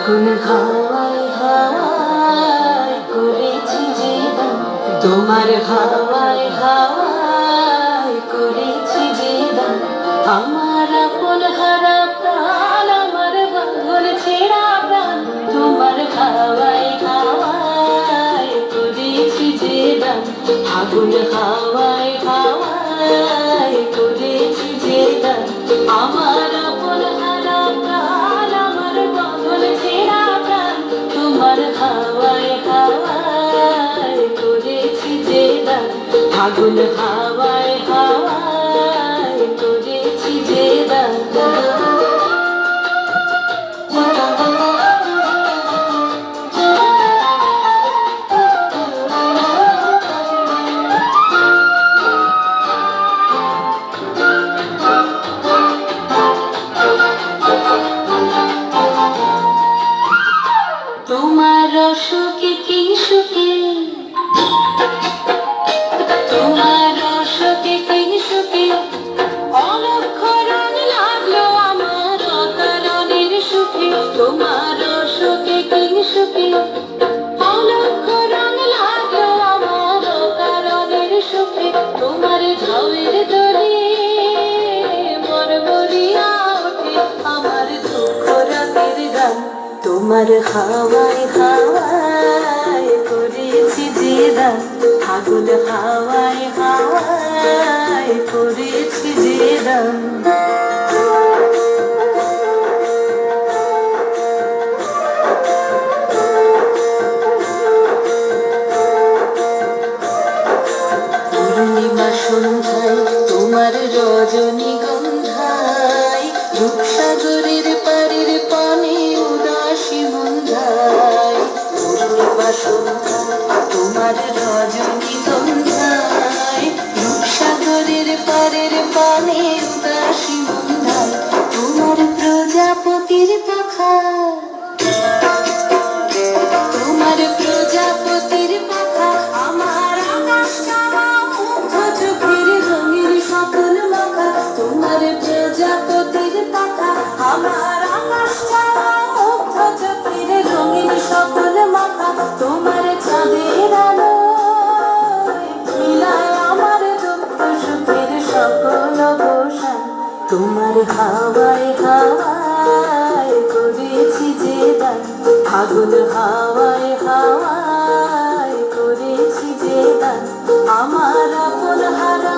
আগুন হাওয়ায় হাওয়ায় করেছি দান তোমার হাওয়ায় হাওয়ায় করেছি দান আমার আপন হারা প্রাণ, আমার বাঁধন ছেঁড়া প্রাণ। তোমার হাওয়ায় হাওয়ায় করেছি দান আগুন হাওয়ায় হাওয়ায় করেছি দান আমার আপন হারা আগুন হাওয়ায় হাওয়ায় করেছি যে দান তোমার সুখে তোমার হাওয়ায় হাওয়ায় করেছি দান আগুন হাওয়ায় হাওয়ায় করেছি দান পূর্ণিমা সন্ধ্যায় তোমার রজনীগন্ধায় সন্ধ্যায় তোমার রজনীগন্ধায় রূপসাগরের পারের পানে উদাসী তোমার প্রজাপতির পাখা তোমার হাওয়ায় হাওয়ায় করেছি যে আগুন হাওয়ায় হাওয়ায় করেছি যে আমার আপন হারা